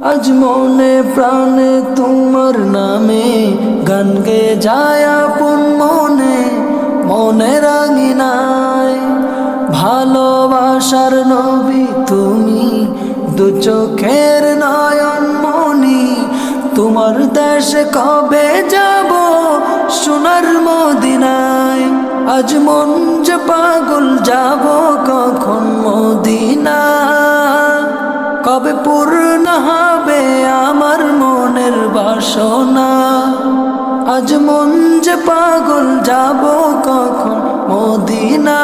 আজ মনে প্রাণে তোমার নামে গান গে যায় আপন মনে মনে রাঙিনায়। ভালোবাসার নবী তুমি, দু চোখের নয়ন মনি তোমার দেশে কবে যাব সোনার মদিনায়? আজ মন যে পাগল বাসনা আজ মন যে পাগল, যাব কখন মদিনা?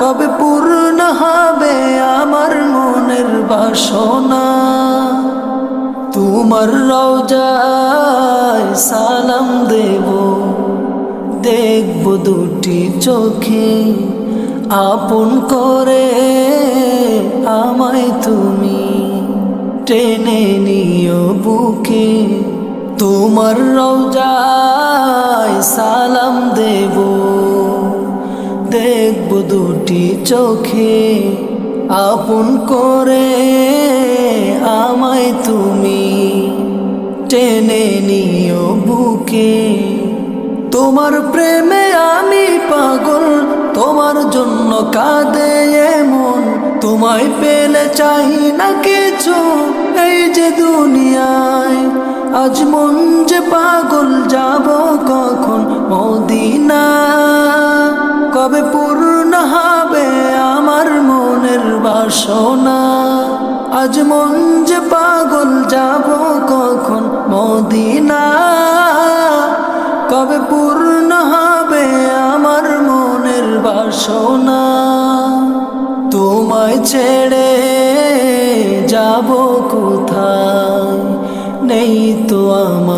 কবে পূর্ণ হবে আমার মনের বাসনা? তোমার রওজায় সালাম দেব, দেখব দুটি চোখে আপন করে আমায় তুমি। টেনে নিও বুকে। তোমার রওজায় সালাম দেব। দেখব দুটি চোখে আপন করে আমায় তুমি। টেনে নিও বুকে। তোমার প্রেমে আমি পাগল, তোমার জন্য কাঁদে এমন। তোমায় পেলে চাই না কিছু আজ মন যে পাগল যাব কখন মদিনা? কবে পূর্ণ হবে আমার মনের বাসনা? আজ মন যে পাগল যাব কখন মদিনা? কবে পূর্ণ হবে আমার মনের বাসনা? তোমায় ছেড়ে যাব কোথায়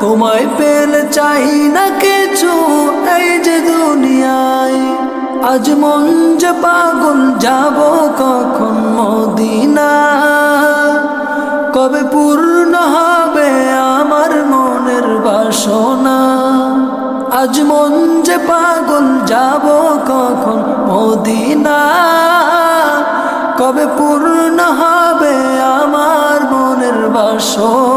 তোমায় পেলে চাই না কিছু এই যে দুনিয়ায়। আজ মন যে পাগল, যাব কখন মদিনা কবে পূর্ণ হবে আমার মনের বাসনা। আজ মন যে পাগল, যাব কখন মদিনা কবে পূর্ণ হবে আমার মনের বাসনা।